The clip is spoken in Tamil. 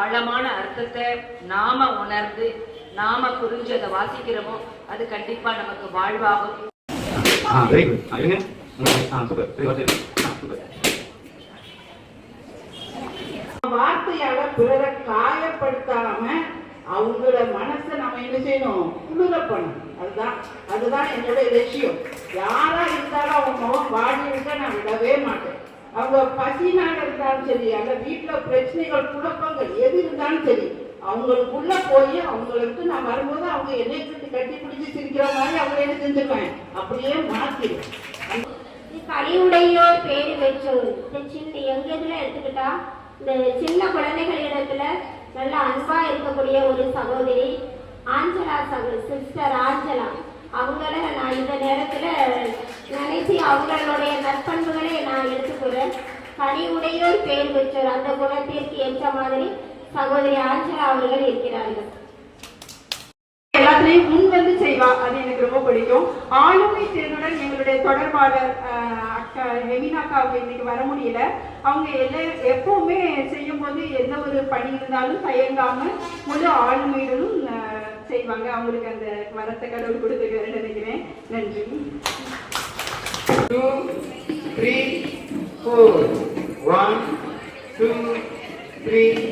ஆழமான அர்த்தத்தை நாம உணர்ந்து நாம புரிஞ்சு அதை வாசிக்கிறோமோ அது கண்டிப்பா நமக்கு வாழ்வாகும். வார்த்தையால பிறரை காயப்படுத்தாம அவங்கள மனசை நம்ம என்ன செய்யணும்? குளிர பண்ணணும் அதுதான் அதுதான் என்னோட லட்சியம். அவங்க பசினால இருந்தாலும் சரி அந்த வீட்டில் பிரச்சனைகள் குழப்பங்கள் எது இருந்தாலும் சரி அவங்களுக்குள்ள போய் அவங்களுக்கு நான் வரும்போது அவங்க என்னை கட்டி கட்டி பிடிச்சி சிரிக்கிற மாதிரி அவங்க என்ன செஞ்சிருவேன் அப்படியே மாத்திடுவேன் கலியுடையோர் பேரு பெற்றோர் இந்த சின்ன எங்க இதுல எடுத்துக்கிட்டா இந்த சின்ன குழந்தைகள் இடத்துல நல்ல அன்பா இருக்கக்கூடிய ஒரு சகோதரி ஆஞ்சலா சகோ சிஸ்டர் ஆஞ்சலா. அவங்கள நான் இந்த நேரத்துல நினைச்சு அவங்களுடைய நற்பண்புகளை கனிவுடையோர் பேர் பெற்றோர். அந்த குணத்திற்கு ஏற்ற மாதிரி சகோதரி ஆஞ்சலா அவர்கள் இருக்கிறார்கள். எல்லாத்துலயும் முன் வந்து செய்வா. அது எனக்கு ரொம்ப பிடிக்கும். ஆளுமை திறனுடன் எங்களுடைய தொடர்பாளர் அக்கா ஹெமினாக்கா அவங்க இன்னைக்கு வர முடியல. அவங்க எல்லா எப்பவுமே செய்யும் போது எந்த ஒரு பணி இருந்தாலும் தயங்காம முழு ஆளுமையுடனும் செய்வாங்க. அவங்களுக்கு அந்த வரத்தை கடவுள் கொடுத்துருக்காருன்னு நினைக்கிறேன். நன்றி. Four. One, two, three.